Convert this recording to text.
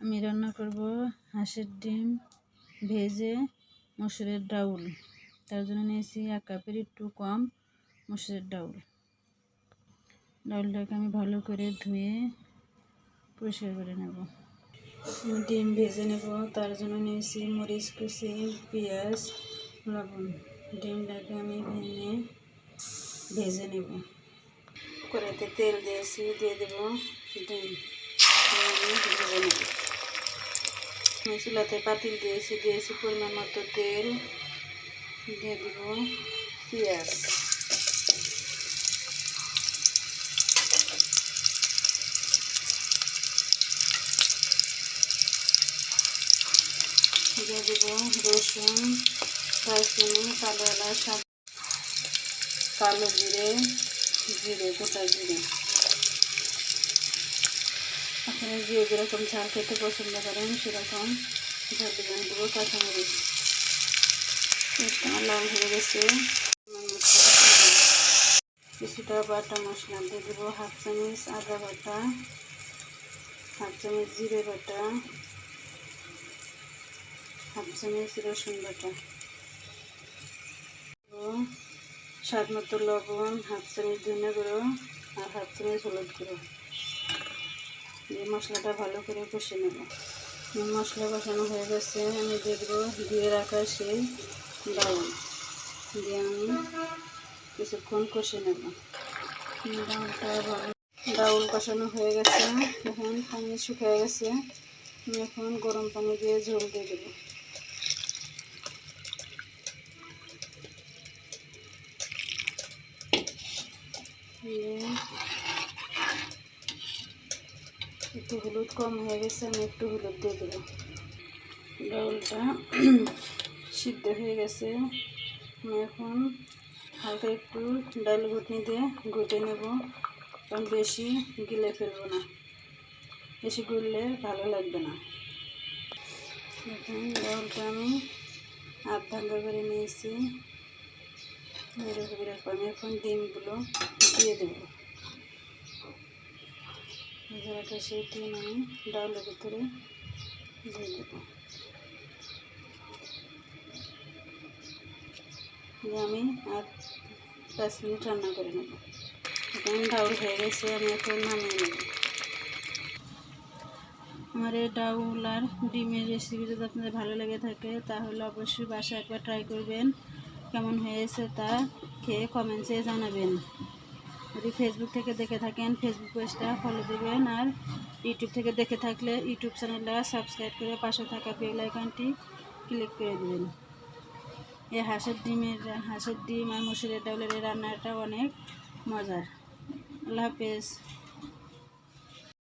আমি রান্না করব হাঁসের ডিম ভেজে মসুরের ডাউল। তার জন্য নিয়েছি এক কাপের একটু কম মসুরের ডাউল। ডাউলটাকে আমি ভালো করে ধুয়ে পরিষ্কার করে নেব। আমি ডিম ভেজে নেব। তার জন্য নিয়েছি মরিচ কুচি, পেঁয়াজ, লবণ। ডিমটাকে আমি ভেঙে ভেজে নেব। কড়াইতে তেল দিয়েছি, দিয়ে দেবো ডিম। ভেজে নেব। চুলাতে পাতিল দিয়েছি দিয়েছি পরিমাণ মতো তেল, দিয়ে দেব পেঁয়াজ। দিয়ে দেব রসুন দারচিনি কালো এলাচ, কালো জিরে জিরে, গোটা জিরে। আপনারা যে যেরকম ঝাল খেতে পছন্দ করেন সেরকম ঝাল দিবেন। দেবো কাঁচামরিচ। আমার লাল হয়ে গেছে। কিছুটা বাটা মশলা দিয়ে দেবো। হাফ চামচ আদা বাটা, হাফ চামচ জিরে বাটা, হাফ চামচ রসুন বাটা। স্বাদ মতো লবণ, হাফ চামচ ধনে গুঁড়ো আর হাফ চামচ হলুদ গুঁড়ো। দিয়ে মশলাটা ভালো করে কষে নেব। মশলা কষানো হয়ে গেছে, আমি দেখব দিয়ে রাখা সেই ডাউল দিয়ে আমি কিছুক্ষণ কষে নেব। ডালটা ভালো ডাউল কষানো হয়ে গেছে। এখন পানি শুকিয়ে গেছে। আমি এখন গরম পানি দিয়ে ঝোল দিয়ে দেবো দিয়ে একটু হলুদ কম হয়ে গেছে, আমি একটু হলুদ দিয়ে দেবো। ডাউলটা সিদ্ধ হয়ে গেছে। আমি এখন হালকা একটু ডাল ঘুটনি দিয়ে ঘুটে নেব। কারণ বেশি গিলে ফেলব না। বেশি গুললে ভালো লাগবে না। দেখুন ডাউলটা আমি আধ ভাঙ্গা করে নিয়েছি। এরকম এরকম। এখন ডিমগুলো দিয়ে দেবো। ভেজে সেই ডিম আমি ডাউলের ভিতরে দিয়ে দেবো। দিয়ে আমি আর পাঁচ মিনিট রান্না করে নেব। এখন ডাউল হয়ে গেছে, আমি এখন নামিয়ে নেব। আমার এই ডাউল আর ডিমের রেসিপি যদি আপনাদের ভালো লেগে থাকে, তাহলে অবশ্যই বাসায় একবার ট্রাই করবেন। কেমন হয়েছে তা খেয়ে কমেন্টসে জানাবেন। যদি ফেসবুক থেকে দেখে থাকেন। ফেসবুক পেজটা ফলো দেবেন আর ইউটিউব থেকে দেখে থাকলে ইউটিউব চ্যানেলটা সাবস্ক্রাইব করে পাশে থাকা বেল আইকনটি ক্লিক করে দেবেন। এই হাঁসের ডিমের, হাঁসের ডিম আর মুসুরের ডাউলের রান্নাটা অনেক মজার। আল্লাহ হাফেজ।